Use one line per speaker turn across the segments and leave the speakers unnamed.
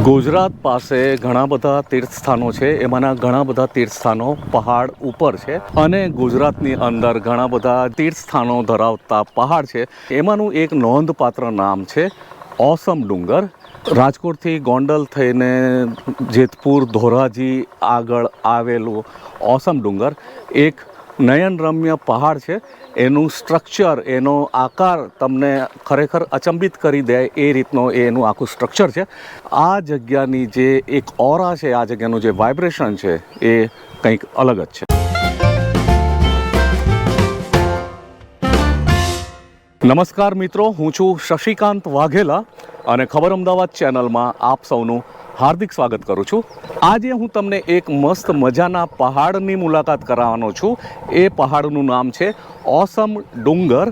ગુજરાત પાસે ઘણા બધા તીર્થસ્થાનો છે. એમાંના ઘણા બધા તીર્થસ્થાનો પહાડ ઉપર છે અને ગુજરાતની અંદર ઘણા બધા તીર્થસ્થાનો ધરાવતા પહાડ છે. એમાંનું એક નોંધપાત્ર નામ છે ઓસમ ડુંગર. રાજકોટથી ગોંડલ થઈને જેતપુર ધોરાજી આગળ આવેલું ઓસમ ડુંગર. એક નયનરમ્ય પહાડ છે. એનું સ્ટ્રક્ચર એનો આકાર તમને ખરેખર અચંબિત કરી દે એ રીતનો એનું આખું સ્ટ્રક્ચર છે. આ જગ્યાની જે એક ઓરા છે, આ જગ્યાનું જે વાઇબ્રેશન છે, એ કંઈક અલગ જ છે. નમસ્કાર મિત્રો, હું છું શશિકાંત વાઘેલા અને ખબર અમદાવાદ ચેનલમાં આપ સૌનું હાર્દિક સ્વાગત કરું છું. આજે હું તમને એક મસ્ત મજાના પહાડની મુલાકાત કરાવવાનો છું. એ પહાડનું નામ છે ઓસમ ડુંગર.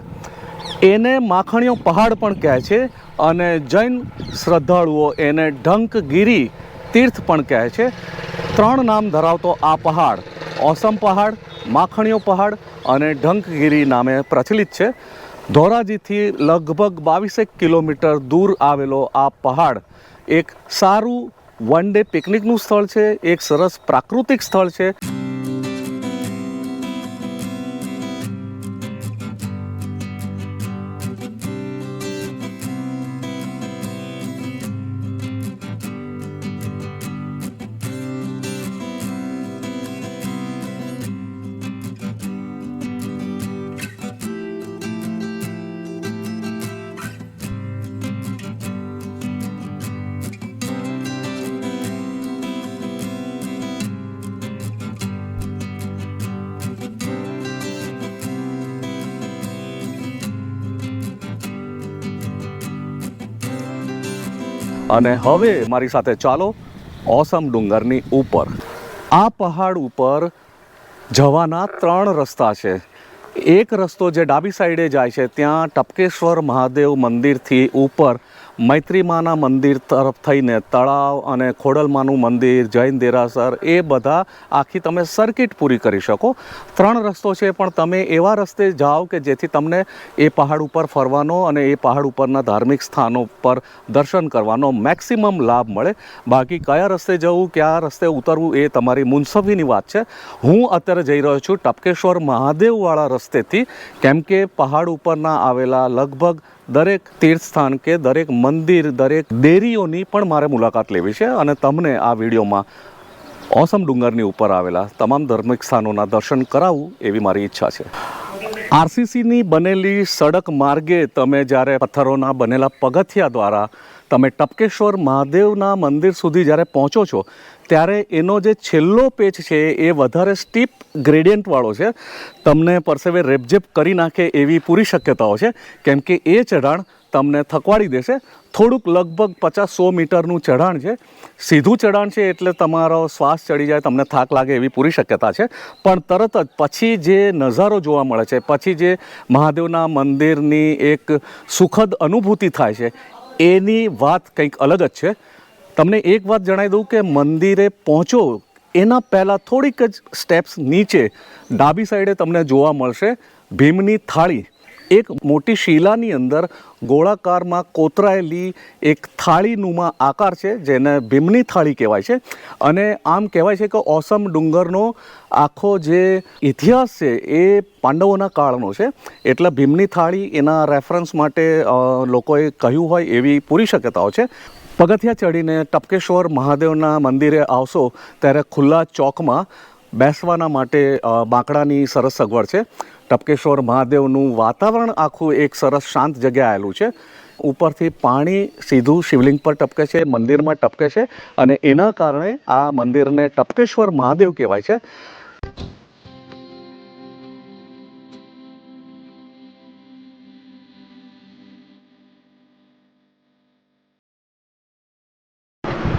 એને માખણીઓ પહાડ પણ કહે છે અને જૈન શ્રદ્ધાળુઓ એને ઢંકગીરી તીર્થ પણ કહે છે. ત્રણ નામ ધરાવતો આ પહાડ ઓસમ પહાડ, માખણીઓ પહાડ અને ઢંકગીરી નામે પ્રચલિત છે. ધોરાજીથી લગભગ બાવીસેક કિલોમીટર દૂર આવેલો આ પહાડ એક સારું વન ડે પિકનિકનું સ્થળ છે, એક સરસ પ્રાકૃતિક સ્થળ છે. અને હવે મારી સાથે ચાલો ઓસમ ડુંગરની ઉપર. આ પહાડ ઉપર જવાના ત્રણ રસ્તા છે. એક રસ્તો જે ડાબી સાઈડે જાય છે, ત્યાં ટપકેશ્વર મહાદેવ મંદિરથી ઉપર મૈત્રીમાના મંદિર તરફ થઈને તળાવ અને ખોડલમાનું મંદિર, જૈન દેરાસર એ બધા આખી તમે સર્કિટ પૂરી કરી શકો. ત્રણ રસ્તો છે, પણ તમે એવા રસ્તે જાઓ કે જેથી તમને એ પહાડ ઉપર ફરવાનો અને એ પહાડ ઉપરના ધાર્મિક સ્થાનો પર દર્શન કરવાનો મેક્સિમમ લાભ મળે. બાકી કયા રસ્તે જવું, કયા રસ્તે ઉતરવું એ તમારી મુનસફીની વાત છે. હું અત્યારે જઈ રહ્યો છું ટપકેશ્વર મહાદેવવાળા રસ્તેથી, કેમ કે પહાડ ઉપરના આવેલા લગભગ દરેક તીર્થસ્થાન કે દરેક મંદિર, દરેક દેરીઓની પણ મારે મુલાકાત લેવી છે અને તમને આ વિડીયોમાં ઓસમ ડુંગરની ઉપર આવેલા તમામ ધાર્મિક સ્થાનોના દર્શન કરાવવું એવી મારી ઈચ્છા છે. આરસીસીની બનેલી સડક માર્ગે તમે જ્યારે પથ્થરોના બનેલા પગથિયા દ્વારા તમે ટપકેશ્વર મહાદેવના મંદિર સુધી જ્યારે પહોંચો છો, ત્યારે એનો જે છેલ્લો પેચ છે એ વધારે સ્ટીપ ગ્રેડિયન્ટવાળો છે. તમને પરસેવે રેપઝેપ કરી નાખે એવી પૂરી શક્યતાઓ છે. કેમ કે એ ચઢાણ તમને થકવાડી દેશે. થોડુંક લગભગ પચાસ સો મીટરનું ચઢાણ છે. સીધું ચઢાણ છે એટલે તમારો શ્વાસ ચડી જાય, તમને થાક લાગે એવી પૂરી શક્યતા છે. પણ તરત જ પછી જે નજારો જોવા મળે છે, પછી જે મહાદેવના મંદિરની એક સુખદ અનુભૂતિ થાય છે એની વાત કંઈક અલગ જ છે. તમને એક વાત જણાવી દઉં કે મંદિરે પહોંચો, એના પહેલાં થોડીક જ સ્ટેપ્સ નીચે, ડાબી સાઈડે તમને જોવા મળશે. ભીમની થાળી એક મોટી શિલાની અંદર ગોળાકારમાં કોતરાયેલી એક થાળીનુંમાં આકાર છે, જેને ભીમની થાળી કહેવાય છે. અને આમ કહેવાય છે કે ઓસમ ડુંગરનો આખો જે ઇતિહાસ છે એ પાંડવોના કાળનો છે. એટલે ભીમની થાળી એના રેફરન્સ માટે લોકોએ કહ્યું હોય એવી પૂરી શક્યતાઓ છે. પગથિયા ચડીને ટપકેશ્વર મહાદેવના મંદિરે આવશો, ત્યારે ખુલ્લા ચોકમાં બેસવાના માટે બાંકડાની સરસ સગવડ છે. ટપકેશ્વર મહાદેવનું વાતાવરણ આખું એક સરસ શાંત જગ્યાએ આવેલું છે. ઉપરથી પાણી સીધું શિવલિંગ પર ટપકે છે, મંદિરમાં ટપકે છે અને એના કારણે આ મંદિરને ટપકેશ્વર મહાદેવ કહેવાય છે.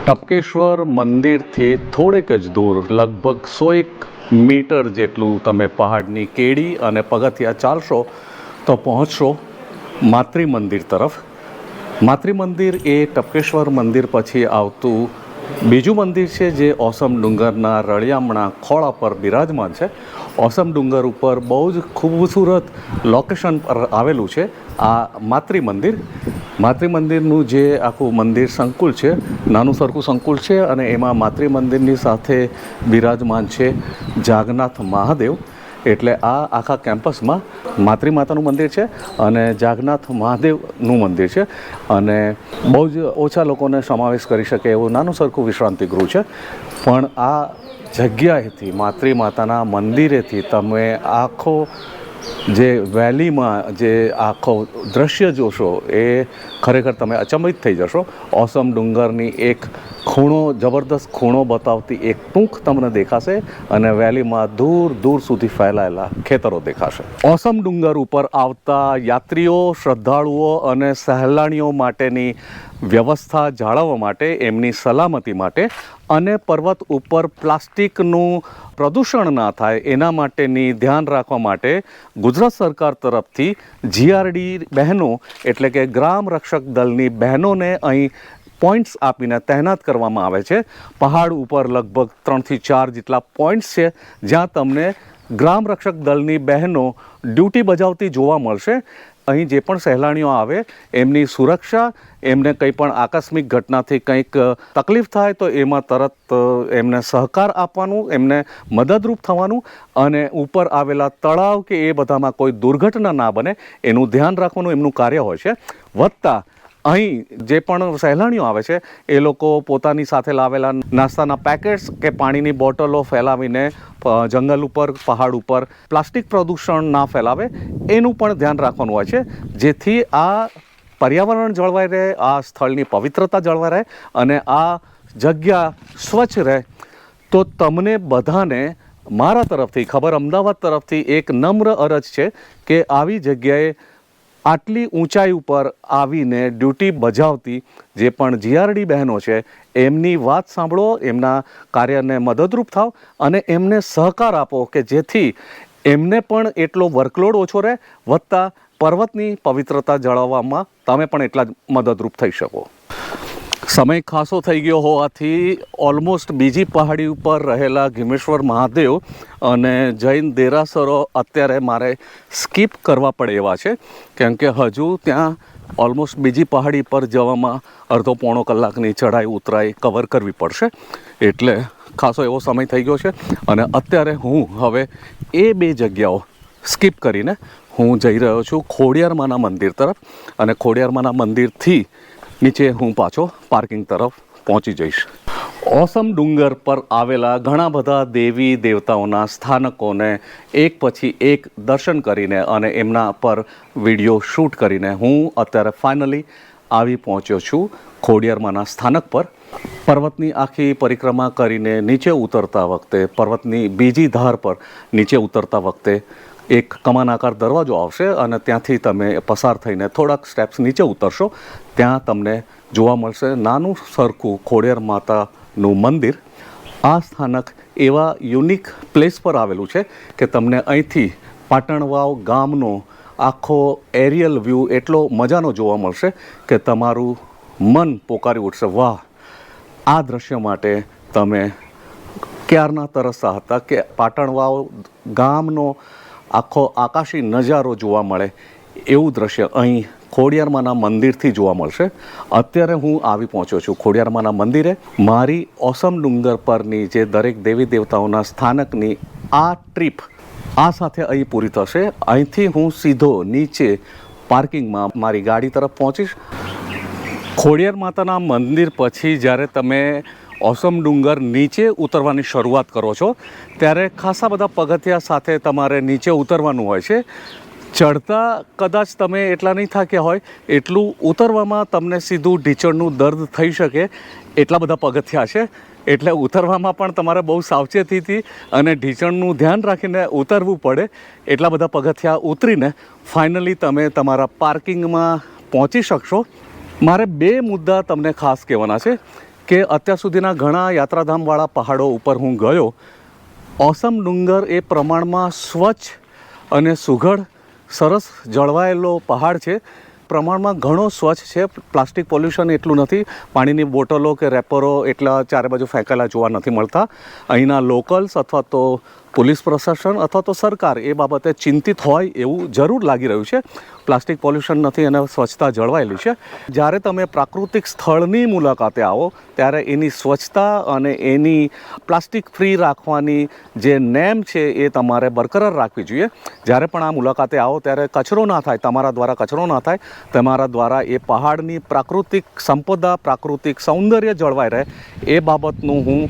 ટપકેશ્વર મંદિરથી થોડેક જ દૂર, લગભગ સો એક મીટર જેટલું તમે પહાડની કેડી અને પગથિયા ચાલશો તો પહોંચશો માતૃ મંદિર તરફ. માતૃ મંદિર એ ટપકેશ્વર મંદિર પછી આવતું બીજું મંદિર છે જે ઓસમ ડુંગરના રળિયામણા ખોળા પર બિરાજમાન છે. ઓસમ ડુંગર ઉપર બહુ જ ખૂબસૂરત લોકેશન પર આવેલું છે આ માતૃ મંદિર. માતૃ મંદિરનું જે આખું મંદિર સંકુલ છે, નાનું સરખું સંકુલ છે અને એમાં માતૃ મંદિરની સાથે બિરાજમાન છે જાગનાથ મહાદેવ. એટલે આ આખા કેમ્પસમાં માતૃ માતાનું મંદિર છે અને જાગનાથ મહાદેવનું મંદિર છે. અને બહુ જ ઓછા લોકોને સમાવેશ કરી શકે એવું નાનું સરખું વિશ્રાંતિ ગૃહ છે. પણ આ જગ્યાએથી માતૃ માતાના મંદિરેથી તમે આખો જે વેલીમાં જે આખો દ્રશ્ય જોશો એ ખરેખર તમે અચંબિત થઈ જશો. ઓસમ ડુંગરની એક ખૂણો, જબરદસ્ત ખૂણો બતાવતી એક ટૂંક તમને દેખાશે અને વેલીમાં દૂર દૂર સુધી ફેલાયેલા ખેતરો દેખાશે. ઓસમ ડુંગર ઉપર આવતા યાત્રીઓ, શ્રદ્ધાળુઓ અને સહેલાણીઓ માટેની વ્યવસ્થા જાળવવા માટે, એમની સલામતી માટે અને પર્વત ઉપર પ્લાસ્ટિકનું પ્રદૂષણ ના થાય એના માટેની ધ્યાન રાખવા માટે ગુજરાત સરકાર તરફથી જીઆરડી બહેનો એટલે કે ગ્રામ રક્ષક દળની બહેનોને અહીં પોઈન્ટ્સ આપીને તહેનાત કરવામાં આવે છે. પહાડ ઉપર લગભગ ત્રણથી ચાર જેટલા પોઈન્ટ્સ છે, જ્યાં તમને ગ્રામ રક્ષક દળની બહેનો ડ્યુટી બજાવતી જોવા મળશે. અહીં જે પણ સહેલાણીઓ આવે, એમની સુરક્ષા, એમને કંઈ પણ આકસ્મિક ઘટનાથી કંઈક તકલીફ થાય તો એમાં તરત એમને સહકાર આપવાનું, એમને મદદરૂપ થવાનું અને ઉપર આવેલા તળાવ કે એ બધામાં કોઈ દુર્ઘટના ના બને એનું ધ્યાન રાખવાનું એમનું કાર્ય હોય છે. વત્તા અહીં જે પણ સહેલાણીઓ આવે છે, એ લોકો પોતાની સાથે લાવેલા નાસ્તાના પેકેટ્સ કે પાણીની બોટલો ફેલાવીને જંગલ ઉપર, પહાડ ઉપર પ્લાસ્ટિક પ્રદૂષણ ના ફેલાવે, એનું પણ ધ્યાન રાખવાનું હોય છે. જેથી આ પર્યાવરણ જળવાઈ રહે, આ સ્થળની પવિત્રતા જળવાઈ રહે અને આ જગ્યા સ્વચ્છ રહે. તો તમને બધાને મારા તરફથી, ખબર અમદાવાદ તરફથી એક નમ્ર અરજ છે કે આવી જગ્યાએ આટલી ઊંચાઈ ઉપર આવીને ડ્યુટી બજાવતી જે પણ જીઆરડી બહેનો છે, એમની વાત સાંભળો, એમના કાર્યને મદદરૂપ થાવ અને એમને સહકાર આપો કે જેથી એમને પણ એટલો વર્કલોડ ઓછો રહે વધતા પર્વતની પવિત્રતા જાળવવામાં તમે પણ એટલા જ મદદરૂપ થઈ શકો. સમય ખાસો થઈ ગયો હોવાથી ઓલમોસ્ટ બીજી પહાડી ઉપર રહેલા ઘિમેશ્વર મહાદેવ અને જૈન દેરાસરો અત્યારે મારે સ્કીપ કરવા પડે એવા છે. કેમ કે હજુ ત્યાં ઓલમોસ્ટ બીજી પહાડી પર જવામાં અડધો પોણો કલાકની ચઢાઈ ઉતરાઈ કવર કરવી પડશે. એટલે ખાસો એવો સમય થઈ ગયો છે અને અત્યારે હું હવે એ બે જગ્યાઓ સ્કીપ કરીને હું જઈ રહ્યો છું ખોડિયારમાના મંદિર તરફ. અને ખોડિયારમાના મંદિરથી નીચે હું પાછો પાર્કિંગ તરફ પહોંચી જઈશ. ઓસમ ડુંગર પર આવેલા ઘણા બધા દેવી દેવતાઓના સ્થાનકોને એક પછી એક દર્શન કરીને અને એમના પર વીડિયો શૂટ કરીને હું અત્યારે ફાઇનલી આવી પહોંચ્યો છું ખોડિયારમાંના સ્થાનક પર. પર્વતની આખી પરિક્રમા કરીને નીચે ઉતરતા વખતે, પર્વતની બીજી ધાર પર નીચે ઉતરતા વખતે એક કમાન આકાર દરવાજો આવશે અને ત્યાંથી તમે પસાર થઈને થોડાક સ્ટેપ્સ નીચે ઉતરશો. ત્યાં તમને જોવા મળશે નાનું સરખું ખોડિયાર માતાનું મંદિર. આ સ્થાનક એવા યુનિક પ્લેસ પર આવેલું છે કે તમને અહીંથી પાટણવાવ ગામનો આખો એરિયલ વ્યૂ એટલો મજાનો જોવા મળશે કે તમારું મન પોકારી ઉઠશે. વાહ! આ દ્રશ્ય માટે તમે ક્યારના તરસતા હતા કે પાટણવાવ ગામનો આખો આકાશી નજારો જોવા મળે એવું દ્રશ્ય અહીં ખોડિયારમાના મંદિરથી જોવા મળશે. અત્યારે હું આવી પહોંચ્યો છું ખોડિયારમાના મંદિરે. મારી ઓસમ ડુંગર પરની જે દરેક દેવી દેવતાઓના સ્થાનકની આ ટ્રીપ આ સાથે અહીં પૂરી થશે. અહીંથી હું સીધો નીચે પાર્કિંગમાં મારી ગાડી તરફ પહોંચીશ. ખોડિયાર માતાના મંદિર પછી જ્યારે તમે ઓસમ ડુંગર નીચે ઉતરવાની શરૂઆત કરો છો. ત્યારે ખાસા બધા પગથિયા સાથે તમારે નીચે ઉતરવાનું હોય છે. ચડતા કદાચ તમે એટલા નહીં થાક્યા હોય, એટલું ઉતરવામાં તમને સીધું ઢીચણનું દર્દ થઈ શકે. એટલા બધા પગથિયા છે. એટલે ઉતરવામાં પણ તમારે બહુ સાવચેતીથી અને ઢીચણનું ધ્યાન રાખીને ઉતરવું પડે. એટલા બધા પગથિયા ઉતરીને ફાઇનલી તમે તમારા પાર્કિંગમાં પહોંચી શકશો. મારે બે મુદ્દા તમને ખાસ કહેવાના છે. કે અત્યાર સુધીના ઘણા યાત્રાધામવાળા પહાડો ઉપર હું ગયો. ઓસમ ડુંગર એ પ્રમાણમાં સ્વચ્છ અને સુઘડ, સરસ જળવાયેલો પહાડ છે. પ્રમાણમાં ઘણો સ્વચ્છ છે. પ્લાસ્ટિક પોલ્યુશન એટલું નથી. પાણીની બોટલો કે રેપરો એટલા ચારે બાજુ ફેંકેલા જોવા નથી મળતા. અહીંના લોકલ્સ અથવા તો પોલીસ પ્રશાસન અથવા તો સરકાર એ બાબતે ચિંતિત હોય એવું જરૂર લાગી રહ્યું છે. પ્લાસ્ટિક પોલ્યુશન નથી અને સ્વચ્છતા જળવાયેલી છે. જ્યારે તમે પ્રાકૃતિક સ્થળની મુલાકાતે આવો, ત્યારે એની સ્વચ્છતા અને એની પ્લાસ્ટિક ફ્રી રાખવાની જે નેમ છે એ તમારે બરકરાર રાખવી જોઈએ. જ્યારે પણ આ મુલાકાતે આવો, ત્યારે કચરો ના થાય, તમારા દ્વારા કચરો ના થાય, તમારા દ્વારા એ પહાડની પ્રાકૃતિક સંપદા, પ્રાકૃતિક સૌંદર્ય જળવાઈ રહે, એ બાબતનું હું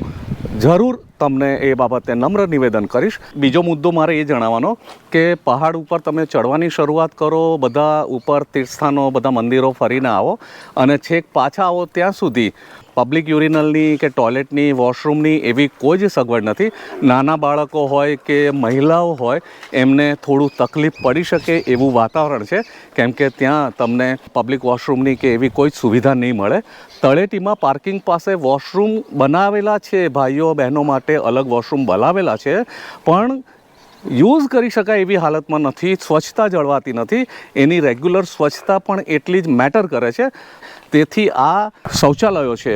જરૂર તમને એ બાબતે નમ્ર નિવેદન કરીશ. બીજો મુદ્દો મારે એ જણાવવાનો કે પહાડ ઉપર તમે ચડવાની શરૂઆત કરો, બધા ઉપર તીર્થસ્થાનો, બધા મંદિરો ફરીને આવો અને છેક પાછા આવો ત્યાં સુધી પબ્લિક યુરિનલની કે ટોયલેટની વોશરૂમની એવી કોઈ જ સગવડ નથી. નાના બાળકો હોય કે મહિલાઓ હોય, એમને થોડું તકલીફ પડી શકે એવું વાતાવરણ છે. કેમ કે ત્યાં તમને પબ્લિક વોશરૂમની કે એવી કોઈ જ સુવિધા નહીં મળે. તળેટીમાં પાર્કિંગ પાસે વોશરૂમ બનાવેલા છે ભાઈઓ બહેનો માટે. અલગ વોશરૂમ બનાવેલા છે, પણ યુઝ કરી શકાય એવી હાલતમાં નથી, સ્વચ્છતા જળવાતી નથી. એની રેગ્યુલર સ્વચ્છતા પણ એટલી જ મેટર કરે છે. તેથી આ શૌચાલયો છે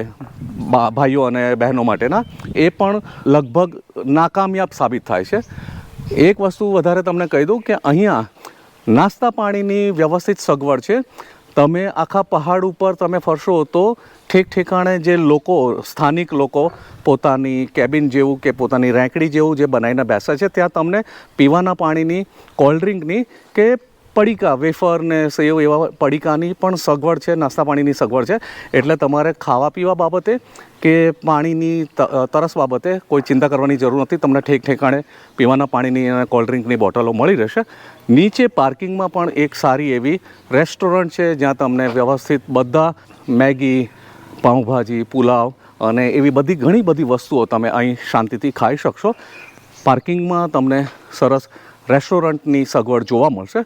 ભાઈઓ અને બહેનો માટેના, એ પણ લગભગ નાકામયાબ સાબિત થાય છે. એક વસ્તુ વધારે તમને કહી દઉં કે અહીંયા નાસ્તા પાણીની વ્યવસ્થિત સગવડ છે. તમે આખા પહાડ ઉપર તમે ફરશો તો ઠેક ઠેકાણે જે લોકો, સ્થાનિક લોકો પોતાની કેબિન જેવું કે પોતાની રેંકડી જેવું જે બનાવીને બેસે છે, ત્યાં તમને પીવાના પાણીની, કોલ્ડ ડ્રિંકની કે પડીકા, વેફર ને સેવ એવા પડીકાની પણ સગવડ છે, નાસ્તા પાણીની સગવડ છે. એટલે તમારે ખાવા પીવા બાબતે કે પાણીની તરસ બાબતે કોઈ ચિંતા કરવાની જરૂર નથી. તમને ઠેક ઠેકાણે પીવાના પાણીની અને કોલ્ડ્રિંકની બોટલો મળી રહેશે. નીચે પાર્કિંગમાં પણ એક સારી એવી રેસ્ટોરન્ટ છે, જ્યાં તમને વ્યવસ્થિત બધા મેગી પાઉંભાજી, પુલાવ અને એવી બધી ઘણી બધી વસ્તુઓ તમે અહીં શાંતિથી ખાઈ શકશો. પાર્કિંગમાં તમને સરસ રેસ્ટોરન્ટની સગવડ જોવા મળશે.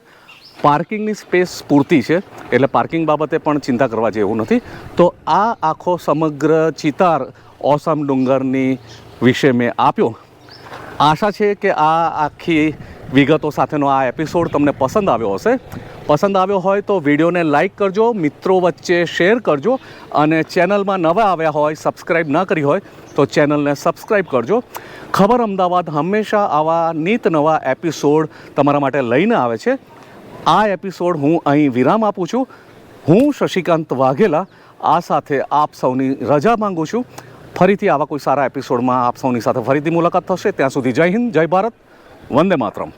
પાર્કિંગની સ્પેસ પૂરતી છે, એટલે પાર્કિંગ બાબતે પણ ચિંતા કરવા જેવું નથી. તો આ આખો સમગ્ર ચિતાર ઓસમ ડુંગરની વિશે મેં આપ્યો. આશા છે કે આ આખી વિગતો સાથેનો આ એપિસોડ તમને પસંદ આવ્યો હશે. પસંદ આવ્યો હોય તો વિડીયોને લાઇક કરજો, મિત્રો વચ્ચે શેર કરજો અને ચેનલમાં નવા આવ્યા હોય સબસ્ક્રાઈબ ન કરી હોય તો ચેનલને સબસ્ક્રાઈબ કરજો. ખબર અમદાવાદ હંમેશા આવા નીત નવા એપિસોડ તમારા માટે લઈને આવે છે. આ એપિસોડ હું અહીં વિરામ આપું છું. હું શશિકાંત વાઘેલા, આ સાથે આપ સૌની રજા માંગુ છું. ફરીથી આવા કોઈ સારા એપિસોડમાં આપ સૌની સાથે ફરીથી મુલાકાત થશે. ત્યાં સુધી જય હિન્દ, જય ભારત, વંદે માતરમ.